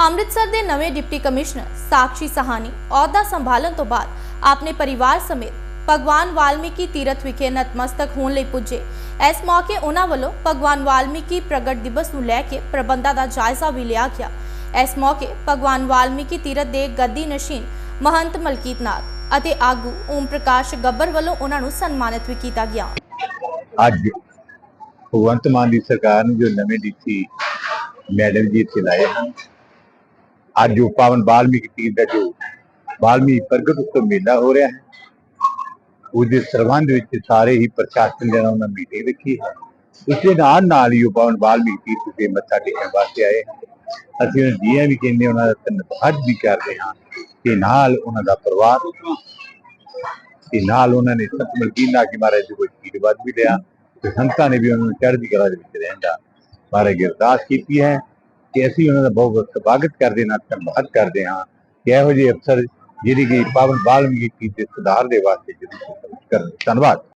ਅੰਮ੍ਰਿਤਸਰ ਦੇ ਨਵੇਂ deputy commissioner Sakshi ਸਹਾਨੀ ਅਹੁਦਾ ਸੰਭਾਲਣ ਤੋਂ ਬਾਅਦ ਆਪਣੇ ਪਰਿਵਾਰ ਸਮੇਤ ਭਗਵਾਨ ਵਾਲਮੀਕੀ ਤੀਰਥ ਵਿਖੇ ਨਤਮਸਤਕ ਹੋਣ ਲਈ ਪੁੱਜੇ। ਇਸ ਮੌਕੇ ਉਹਨਾਂ ਵੱਲੋਂ ਭਗਵਾਨ ਵਾਲਮੀਕੀ ਪ੍ਰਗਟ ਦਿਵਸ ਨੂੰ ਲੈ ਕੇ ਪ੍ਰਬੰਧਾਂ ਦਾ ਜਾਇਜ਼ਾ ਵੀ ਲਿਆ ਗਿਆ। ਇਸ ਮੌਕੇ ਭਗਵਾਨ ਵਾਲਮੀਕੀ ਤੀਰਥ ਦੇ ਗੱਦੀ ਨਸ਼ੀਨ ਮਹੰਤ ਮਲਕੀਤ ਨਾਥ ਅਤੇ ਆਗੂ ਓਮ ਪ੍ਰਕਾਸ਼ ਗੱਬਰ ਵੱਲੋਂ ਉਹਨਾਂ ਨੂੰ ਸਨਮਾਨਿਤ ਵੀ ਕੀਤਾ ਗਿਆ। ਅੱਜ ਭਗਵੰਤ ਮਾਨ ਦੀ ਸਰਕਾਰ ਨੇ ਜੋ ਨਵੇਂ ਡੀਸੀ ਮੈਡਮ ਜੀ ਇੱਥੇ ਲਾਏ ਹਨ ਅੱਜ ਜੋ ਪਾਵਨ ਬਾਲਮੀਕੀ ਤੀਰ ਦਾ ਜੋ ਬਾਲਮੀਕੀ ਪ੍ਰਗਟ ਉਤਸਵ ਮੇਲਾ ਹੋ ਰਿਹਾ ਹੈ, ਉਹਦੇ ਸਰਬੰਧ ਵਿੱਚ ਸਾਰੇ ਹੀ ਪ੍ਰਸ਼ਾਸਨ ਦੇ ਨਾਲ ਉਹਨਾਂ ਮੀਟਿੰਗ ਰੱਖੀ ਹੈ। ਇਸੇ ਨਾਲ ਨਾਲ ਹੀ ਉਹ ਪਾਵਨ ਬਾਲਮੀਕੀ ਤੀਰ ਤੇ ਮੱਥਾ ਟੇਕਣ ਵਾਸਤੇ ਆਏ ਅਸੀਂ ਉਹਨਾਂ ਜੀਆਂ ਵੀ ਕਹਿੰਦੇ ਉਹਨਾਂ ਦਾ ਧੰਨਵਾਦ ਵੀ ਕਰਦੇ ਹਾਂ ਤੇ ਨਾਲ ਉਹਨਾਂ ਦਾ ਪਰਿਵਾਰ ਤੇ ਨਾਲ ਉਹਨਾਂ ਨੇ ਸੰਤ ਮਲਕੀਨਾ ਕਿ ਮਹਾਰਾਜ ਜੀ ਕੋਈ ਆਸ਼ੀਰਵਾਦ ਵੀ ਲਿਆ ਤੇ ਸੰਤਾਂ ਨੇ ਵੀ ਉਹਨਾਂ ਨੂੰ ਚੜ੍ਹਦੀ ਕਲਾ ਦੇ ਵਿੱਚ ਰਹਿਣ ਦਾ ਮਹਾਰਾਜ ਅਰਦਾਸ ਕੀਤੀ ਹੈ। ਕਿ ਅਸੀਂ ਉਹਨਾਂ ਦਾ ਬਹੁਤ ਬਹੁਤ ਸਵਾਗਤ ਕਰਦੇ ਹਾਂ, ਧੰਨਵਾਦ ਕਰਦੇ ਹਾਂ ਕਿ ਇਹੋ ਜਿਹੇ ਅਫਸਰ ਜਿਹੜੀ ਕਿ ਪਾਵਨ ਬਾਲਮੀਕੀ ਦੇ ਸੁਧਾਰ ਦੇ ਵਾਸਤੇ ਜਦੋਂ ਕਰਨ ਧੰਨਵਾਦ।